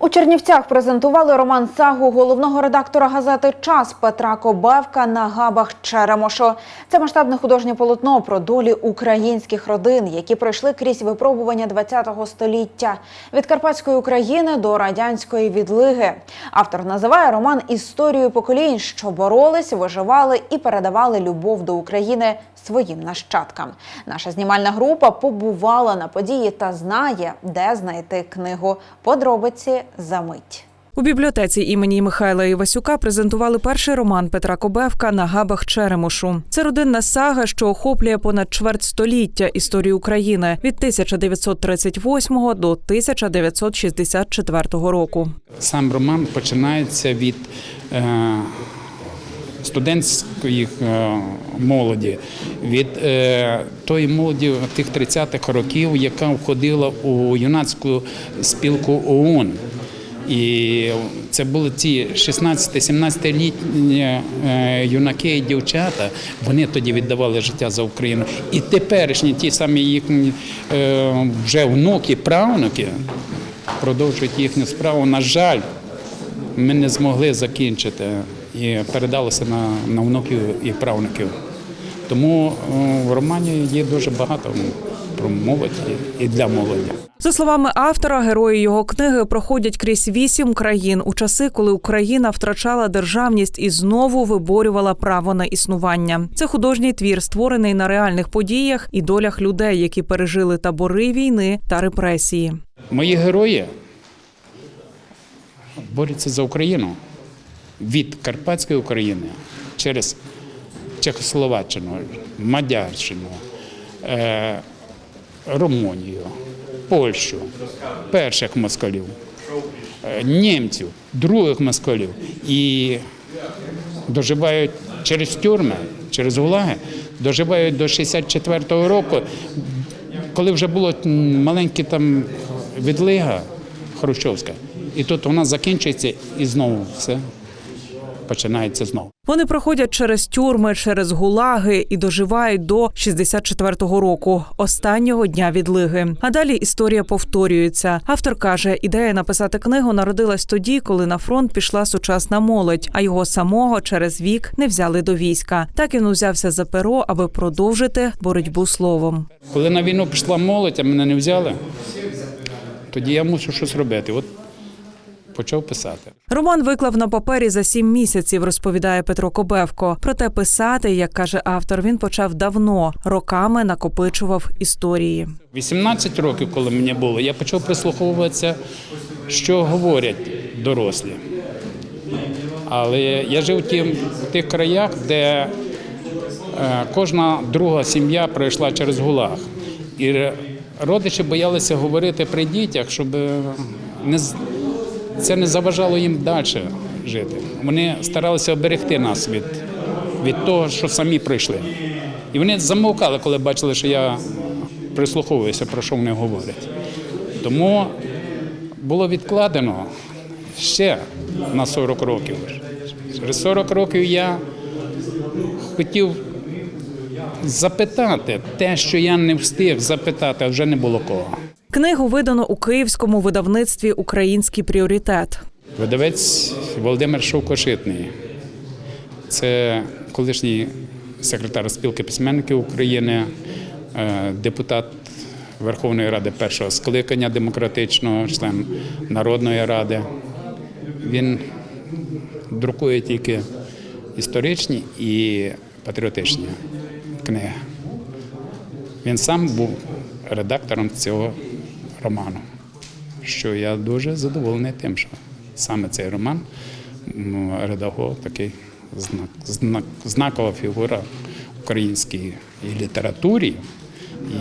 У Чернівцях презентували роман сагу головного редактора газети Час Петра Кобевка на габах Черемошу. Це масштабне художнє полотно про долі українських родин, які пройшли крізь випробування ХХ століття від карпатської України до радянської відлиги. Автор називає роман історією поколінь, що боролись, виживали і передавали любов до України своїм нащадкам. Наша знімальна група побувала на події та знає, де знайти книгу. Подробиці за мить. У бібліотеці імені Михайла Івасюка презентували перший роман Петра Кобевка на габах Черемошу. Це родинна сага, що охоплює понад чверть століття історії України від 1938 до 1964 року. Сам роман починається від е, студентської е, молоді, від е, тої молоді тих 30-х років, яка входила у юнацьку спілку ОУН. І це були ті 16-17-літні е, юнаки і дівчата. Вони тоді віддавали життя за Україну. І теперішні ті самі їхні е, вже внуки, правнуки продовжують їхню справу. На жаль, ми не змогли закінчити і передалося на, на внуків і правнуків. Тому е, в романі є дуже багато про молодь і- для молоді. За словами автора, герої його книги проходять крізь вісім країн у часи, коли Україна втрачала державність і знову виборювала право на існування. Це художній твір, створений на реальних подіях і долях людей, які пережили табори війни та репресії. Мої герої борються за Україну від Карпатської України через Чехословаччину, Мадярщину, е, Румунію, Польщу, перших москалів, е, німців, других москалів. І доживають через тюрми, через гулаги, доживають до 64-го року, коли вже було маленьке там відлига Хрущовська, і тут вона закінчується і знову все починається знову. Вони проходять через тюрми, через гулаги і доживають до 64-го року, останнього дня відлиги. А далі історія повторюється. Автор каже, ідея написати книгу народилась тоді, коли на фронт пішла сучасна молодь, а його самого через вік не взяли до війська. Так він узявся за перо, аби продовжити боротьбу словом. Коли на війну пішла молодь, а мене не взяли, тоді я мушу щось робити. От почав писати. Роман виклав на папері за сім місяців, розповідає Петро Кобевко. Проте писати, як каже автор, він почав давно, роками накопичував історії. 18 років, коли мені було, я почав прислуховуватися, що говорять дорослі. Але я жив в тих краях, де е, кожна друга сім'я пройшла через гулаг. І родичі боялися говорити при дітях, щоб е, не, це не заважало їм далі жити. Вони старалися оберегти нас від, від того, що самі пройшли. І вони замовкали, коли бачили, що я прислуховуюся, про що вони говорять. Тому було відкладено ще на 40 років. Через 40 років я хотів запитати те, що я не встиг запитати, а вже не було кого. Книгу видано у київському видавництві Український пріоритет. Видавець Володимир Шовкошитний. Це колишній секретар спілки письменників України, е, депутат Верховної Ради першого скликання демократичного, член Народної Ради. Він друкує тільки історичні і патріотичні книги. Він сам був редактором цього роману що я дуже задоволений тим, що саме цей роман Редаго такий знак, знак, знакова фігура українській і літературі,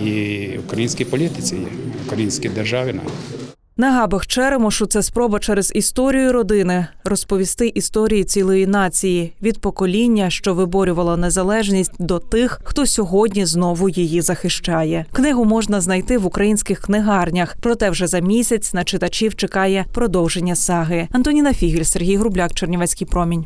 і українській політиці, українській державі. навіть. На габах Черемошу це спроба через історію родини розповісти історії цілої нації від покоління, що виборювало незалежність, до тих, хто сьогодні знову її захищає. Книгу можна знайти в українських книгарнях. Проте вже за місяць на читачів чекає продовження саги. Антоніна Фігель, Сергій Грубляк, Чернівецький промінь.